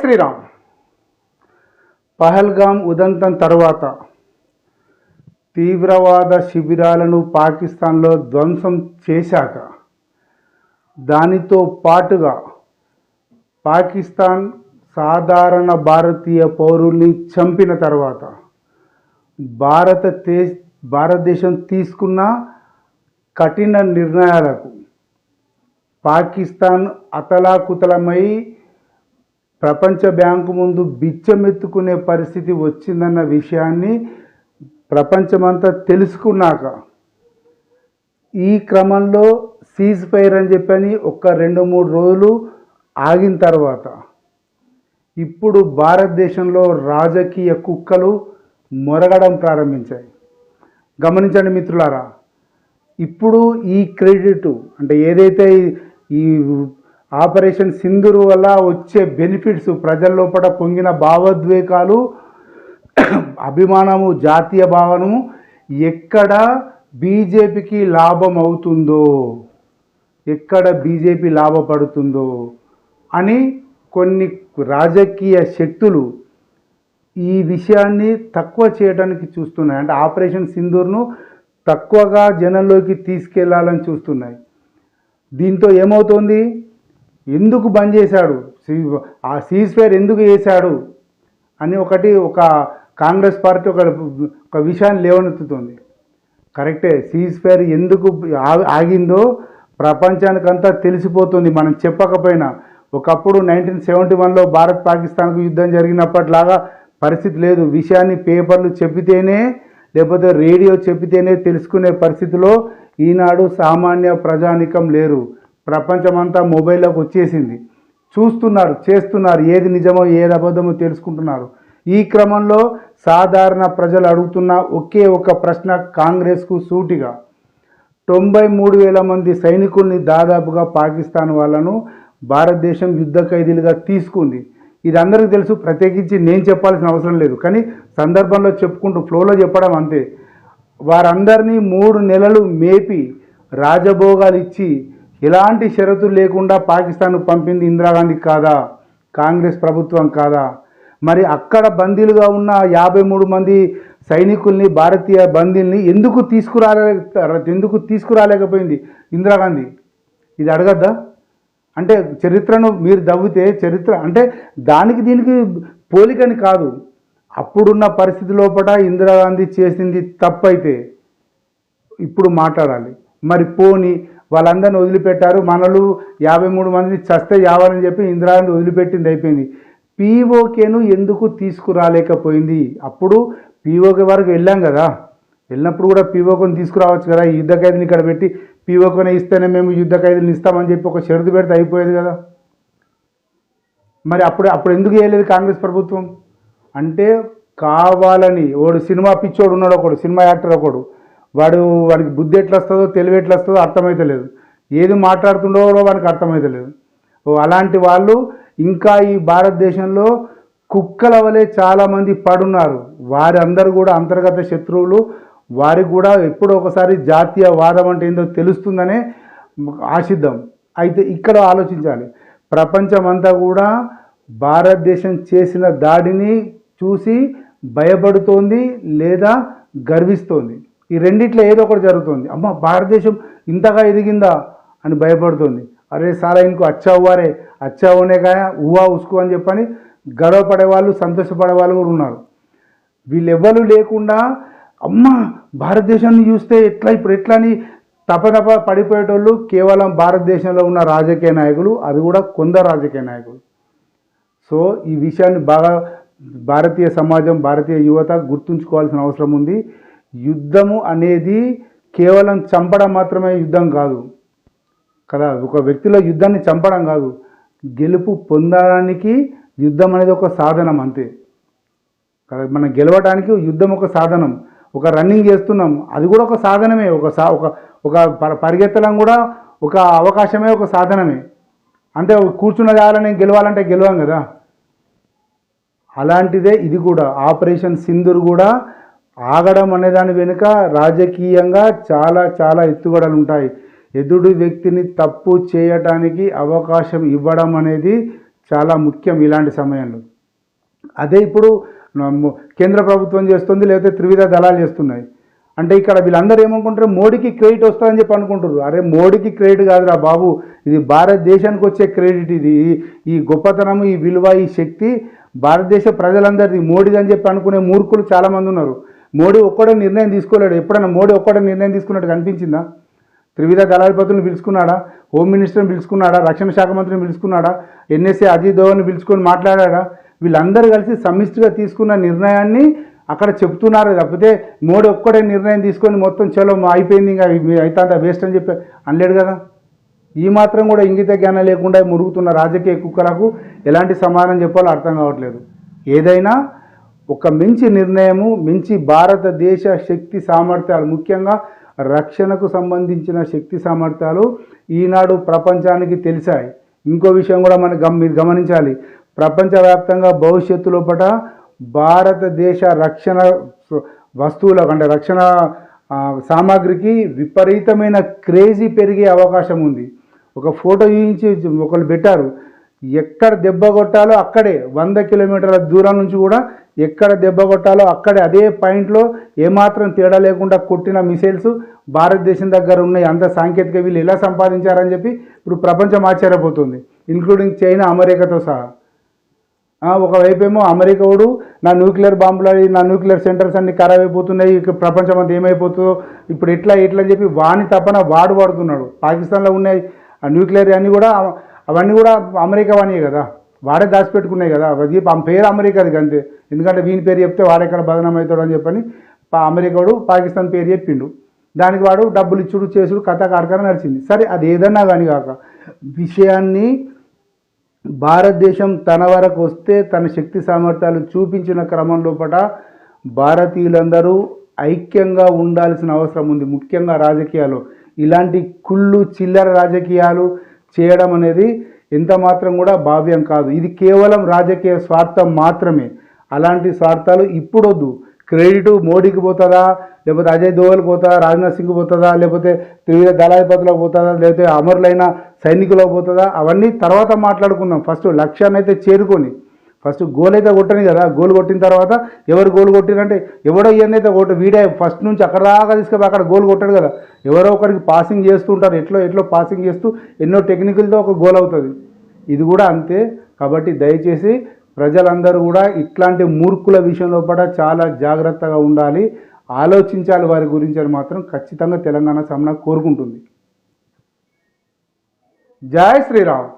శ్రీరామ్. పహల్గాం ఉదంతం తర్వాత తీవ్రవాద శిబిరాలను పాకిస్తాన్లో ధ్వంసం చేశాక దానితో పాటుగా పాకిస్తాన్ సాధారణ భారతీయ పౌరుల్ని చంపిన తర్వాత భారత భారతదేశం తీసుకున్న కఠిన నిర్ణయాలకు పాకిస్తాన్ అతలాకుతలమై ప్రపంచ బ్యాంకు ముందు బిచ్చమెత్తుకునే పరిస్థితి వచ్చిందన్న విషయాన్ని ప్రపంచమంతా తెలుసుకున్నాక ఈ క్రమంలో సీజ్ ఫైర్ అని చెప్పని ఒక రెండు మూడు రోజులు ఆగిన తర్వాత ఇప్పుడు భారతదేశంలో రాజకీయ కుక్కలు మొరగడం ప్రారంభించాయి. గమనించండి మిత్రులారా ఇప్పుడు ఈ క్రెడిట్ అంటే ఏదైతే ఈ- ఈ ఆపరేషన్ సింధూరు వల్ల వచ్చే బెనిఫిట్స్ ప్రజల లోపల పొంగిన భావోద్వేగాలు అభిమానము జాతీయ భావనము ఎక్కడ బీజేపీకి లాభం అవుతుందో ఎక్కడ బీజేపీ లాభపడుతుందో అని కొన్ని రాజకీయ శక్తులు ఈ విషయాన్ని తక్కువ చేయడానికి చూస్తున్నాయి. అంటే ఆపరేషన్ సింధూర్ను తక్కువగా జనంలోకి తీసుకెళ్ళాలని చూస్తున్నాయి. దీంతో ఏమవుతోంది? ఎందుకు బంద్ చేశాడు? ఆ సీజ్ ఫైర్ ఎందుకు చేశాడు? అని ఒకటి ఒక కాంగ్రెస్ పార్టీ ఒక ఒక విషయాన్ని లేవనెత్తుతుంది. కరెక్టే సీజ్ ఫైర్ ఎందుకు ఆగిందో ప్రపంచానికంతా తెలిసిపోతుంది. మనం చెప్పకపోయినా ఒకప్పుడు నైన్టీన్ సెవెంటీ వన్లో భారత్ పాకిస్తాన్కు యుద్ధం జరిగినప్పటిలాగా పరిస్థితి లేదు. విషయాన్ని పేపర్లు చెప్పితేనే లేకపోతే రేడియో చెప్పితేనే తెలుసుకునే పరిస్థితిలో ఈనాడు సామాన్య ప్రజానికం లేరు. ప్రపంచమంతా మొబైల్లోకి వచ్చేసింది. చూస్తున్నారు చేస్తున్నారు ఏది నిజమో ఏది అబద్ధమో తెలుసుకుంటున్నారు. ఈ క్రమంలో సాధారణ ప్రజలు అడుగుతున్న ఒకే ఒక ప్రశ్న కాంగ్రెస్కు సూటిగా. తొంభై మూడు వేల మంది సైనికుల్ని దాదాపుగా పాకిస్తాన్ వాళ్ళను భారతదేశం యుద్ధ ఖైదీలుగా తీసుకుంది. ఇది అందరికీ తెలుసు ప్రత్యేకించి నేను చెప్పాల్సిన అవసరం లేదు. కానీ సందర్భంలో చెప్పుకుంటూ ఫ్లోలో చెప్పడం అంతే. వారందరినీ మూడు నెలలు మేపి రాజభోగాలు ఇచ్చి ఎలాంటి షరతులు లేకుండా పాకిస్తాన్కు పంపింది ఇందిరాగాంధీ కాదా? కాంగ్రెస్ ప్రభుత్వం కాదా? మరి అక్కడ బందీలుగా ఉన్న యాభై మూడు మంది సైనికుల్ని భారతీయ బందీల్ని ఎందుకు తీసుకురాలే ఎందుకు తీసుకురాలేకపోయింది ఇందిరాగాంధీ? ఇది అడగద్దా? అంటే చరిత్రను మీరు దవ్వితే చరిత్ర అంటే దానికి దీనికి పోలికని కాదు. అప్పుడున్న పరిస్థితి లోపల ఇందిరాగాంధీ చేసింది తప్పైతే ఇప్పుడు మాట్లాడాలి. మరి పోని వాళ్ళందరిని వదిలిపెట్టారు. మనలు యాభై మూడు మందిని చస్తే యావాలని చెప్పి ఇంద్రాన్ని వదిలిపెట్టింది అయిపోయింది. పీఓకేను ఎందుకు తీసుకురాలేకపోయింది? అప్పుడు పీఓకే వరకు వెళ్ళాం కదా. వెళ్ళినప్పుడు కూడా పీఓకేని తీసుకురావచ్చు కదా. ఈ యుద్ధ ఖైదీని ఇక్కడ పెట్టి పీఓకేనే ఇస్తేనే మేము యుద్ధ ఖైదీని ఇస్తామని చెప్పి ఒక షరతు పెడితే అయిపోయేది కదా. మరి అప్పుడు అప్పుడు ఎందుకు చేయలేదు కాంగ్రెస్ ప్రభుత్వం? అంటే కావాలని వాడు సినిమా పిచ్చోడు ఉన్నాడు ఒకడు సినిమా యాక్టర్ ఒకడు. వాడు వాడికి బుద్ధి ఎట్లా వస్తుందో తెలివి ఎట్లా వస్తుందో అర్థమవుతలేదు ఏది మాట్లాడుతుండో కూడా వాడికి అర్థమవుతలేదు అలాంటి వాళ్ళు ఇంకా ఈ భారతదేశంలో కుక్కల వలె చాలామంది పడున్నారు. వారందరూ కూడా అంతర్గత శత్రువులు. వారికి కూడా ఎప్పుడో ఒకసారి జాతీయ వాదం అంటే ఏందో తెలుస్తుందనే ఆశిద్దాం. అయితే ఇక్కడ ఆలోచించాలి. ప్రపంచమంతా కూడా భారతదేశం చేసిన దాడిని చూసి భయపడుతోంది లేదా గర్విస్తోంది. ఈ రెండిట్లో ఏదో ఒకటి జరుగుతుంది. అమ్మ భారతదేశం ఇంతగా ఎదిగిందా అని భయపడుతుంది. అరే సారా ఇంకో అచ్చా హువారే అచ్చా హోనే కాయా ఊవా ఉసుకు అని చెప్పని గర్వపడే వాళ్ళు సంతోషపడే వాళ్ళు కూడా ఉన్నారు. వీళ్ళెవ్వరూ లేకుండా అమ్మ భారతదేశాన్ని చూస్తే ఎట్లా ఇప్పుడు ఎట్లా అని తపతప పడిపోయేటోళ్ళు కేవలం భారతదేశంలో ఉన్న రాజకీయ నాయకులు అది కూడా కొందరు రాజకీయ నాయకులు. సో ఈ విషయాన్ని బాగా భారతీయ సమాజం భారతీయ యువత గుర్తుంచుకోవాల్సిన అవసరం ఉంది. యుద్ధము అనేది కేవలం చంపడం మాత్రమే యుద్ధం కాదు. కదా? ఒక వ్యక్తిలో యుద్ధాన్ని చంపడం కాదు. గెలుపు పొందడానికి యుద్ధం అనేది ఒక సాధనం అంతే. కదా? మనం గెలవడానికి యుద్ధం ఒక సాధనం. ఒక రన్నింగ్ చేస్తున్నాం అది కూడా ఒక సాధనమే. ఒక సా ఒక ఒక ప- పరిగెత్తడం కూడా ఒక అవకాశమే ఒక సాధనమే. అంటే కూర్చున్న జాగాలో నేను గెలవాలంటే గెలవం కదా? అలాంటిదే ఇది కూడా. ఆపరేషన్ సింధూర్ కూడా ఆగడం అనే దాని వెనుక రాజకీయంగా చాలా చాలా ఎత్తుగడలు ఉంటాయి. ఎదుడు వ్యక్తిని తప్పు చేయటానికి అవకాశం ఇవ్వడం అనేది చాలా ముఖ్యం ఇలాంటి సమయంలో. అదే ఇప్పుడు కేంద్ర ప్రభుత్వం చేస్తుంది లేకపోతే త్రివిధ దళాలు చేస్తున్నాయి. అంటే ఇక్కడ వీళ్ళందరూ ఏమనుకుంటారు? మోడీకి క్రెడిట్ వస్తుందని చెప్పి అనుకుంటారు అరే మోడీకి క్రెడిట్ కాదురా బాబు. ఇది భారతదేశానికి వచ్చే క్రెడిట్ ఇది. ఈ- ఈ గొప్పతనం ఈ విలువ ఈ శక్తి భారతదేశ ప్రజలందరిది. మోడీది అని చెప్పి అనుకునే మూర్ఖులు చాలామంది ఉన్నారు. మోడీ ఒక్కడే నిర్ణయం తీసుకోలేడు. ఎప్పుడైనా మోడీ ఒక్కడే నిర్ణయం తీసుకున్నట్టు కనిపించిందా? త్రివిధ దళాధిపతులను పిలుచుకున్నాడా? హోమ్ మినిస్టర్ని పిలుచుకున్నాడా? రక్షణ శాఖ మంత్రిని పిలుచుకున్నాడా? ఎన్ఎస్ఏ అజిత్ దోవల్ని పిలుచుకొని మాట్లాడా వీళ్ళందరూ కలిసి సమిష్టిగా తీసుకున్న నిర్ణయాన్ని అక్కడ చెప్తున్నారు తప్పితే మోడీ ఒక్కడే నిర్ణయం తీసుకొని మొత్తం చలో అయిపోయింది ఇంకా అయితే వేస్ట్ అని చెప్పి అనలేడు కదా? ఈ మాత్రం కూడా ఇంగిత జ్ఞానం లేకుండా మురుగుతున్న రాజకీయ కుక్కలకు ఎలాంటి సమాధానం చెప్పాలో అర్థం కావట్లేదు. ఏదైనా ఒక మంచి నిర్ణయము మంచి భారతదేశ శక్తి సామర్థ్యాలు ముఖ్యంగా రక్షణకు సంబంధించిన శక్తి సామర్థ్యాలు ఈనాడు ప్రపంచానికి తెలిసాయి. ఇంకో విషయం కూడా మనం గమ మీరు గమనించాలి. ప్రపంచవ్యాప్తంగా భవిష్యత్తు లోపల భారతదేశ రక్షణ వస్తువులకు అంటే రక్షణ సామాగ్రికి విపరీతమైన క్రేజీ పెరిగే అవకాశం ఉంది. ఒక ఫోటో చూపించి ఒకళ్ళు పెట్టారు. ఎక్కడ దెబ్బ కొట్టాలో అక్కడే వంద కిలోమీటర్ల దూరం నుంచి కూడా ఎక్కడ దెబ్బ కొట్టాలో అక్కడే అదే పాయింట్లో ఏమాత్రం తేడా లేకుండా కొట్టిన మిసైల్స్ భారతదేశం దగ్గర ఉన్నాయి. అంత సాంకేతిక వీళ్ళు ఎలా సంపాదించారని చెప్పి ఇప్పుడు ప్రపంచం ఆశ్చర్యపోతుంది ఇంక్లూడింగ్ చైనా అమెరికాతో సహా. ఆ, ఒకవైపు ఏమో అమెరికాడు నా న్యూక్లియర్ బాంబులు నా న్యూక్లియర్ సెంటర్స్ అన్ని ఖరాబ్ అయిపోతున్నాయి ఇక ప్రపంచం అంతా ఏమైపోతుందో. ఇప్పుడు ఎట్లా ఎట్లా అని చెప్పి వాని తపన వాడు పడుతున్నాడు. పాకిస్తాన్లో ఉన్నాయి ఆ న్యూక్లియర్ అన్నీ కూడా అవన్నీ కూడా అమెరికా వానియే కదా. వాడే దాచిపెట్టుకున్నాయి కదా. అది ఆ పేరు అమెరికాది అంతే. ఎందుకంటే వీని పేరు చెప్తే వాడెక్కడ బదనం అవుతాడు అని చెప్పని అమెరికాడు పాకిస్తాన్ పేరు చెప్పిండు. దానికి వాడు డబ్బులు ఇచ్చుడు చేసుడు కథ కార్ఖాన నడిచింది. సరే అది ఏదన్నా కానీ కాక విషయాన్ని భారతదేశం తన వరకు వస్తే తన శక్తి సామర్థ్యాలు చూపించిన క్రమం లోపల భారతీయులందరూ ఐక్యంగా ఉండాల్సిన అవసరం ఉంది. ముఖ్యంగా రాజకీయాలు ఇలాంటి కుళ్ళు చిల్లర రాజకీయాలు చేయడం అనేది ఎంత మాత్రం కూడా భావ్యం కాదు. ఇది కేవలం రాజకీయ స్వార్థం మాత్రమే. అలాంటి స్వార్థాలు ఇప్పుడొద్దు క్రెడిట్ మోడీకి పోతుందా? లేకపోతే అజయ్ దోవల్కి పోతుందా? రాజ్నాథ్ సింగ్ పోతుందా? లేకపోతే త్రివిధ దళాధిపతులకు పోతుందా? లేకపోతే అమరులైన సైనికులకు పోతుందా? అవన్నీ తర్వాత మాట్లాడుకుందాం. ఫస్ట్ లక్ష్యాన్ని అయితే చేరుకొని ఫస్ట్ గోల్ అయితే కొట్టని కదా గోల్ కొట్టిన తర్వాత ఎవరు గోల్ కొట్టిరంటే ఎవడో ఏందైతే కొట్ట వీడే ఫస్ట్ నుంచి అక్కడ దాకా తీసుకుపోయి అక్కడ గోల్ కొట్టాడు కదా. ఎవరో ఒకరికి పాసింగ్ చేస్తూ ఉంటారు ఎట్లో ఎట్లో పాసింగ్ చేస్తూ ఎన్నో టెక్నికల్తో ఒక గోల్ అవుతుంది. ఇది కూడా అంతే. కాబట్టి దయచేసి ప్రజలందరూ కూడా ఇట్లాంటి మూర్ఖుల విషయంలో కూడా చాలా జాగ్రత్తగా ఉండాలి. ఆలోచించాలి వారి గురించి అని మాత్రం ఖచ్చితంగా తెలంగాణ సమన కోరుకుంటుంది. జై శ్రీరామ్.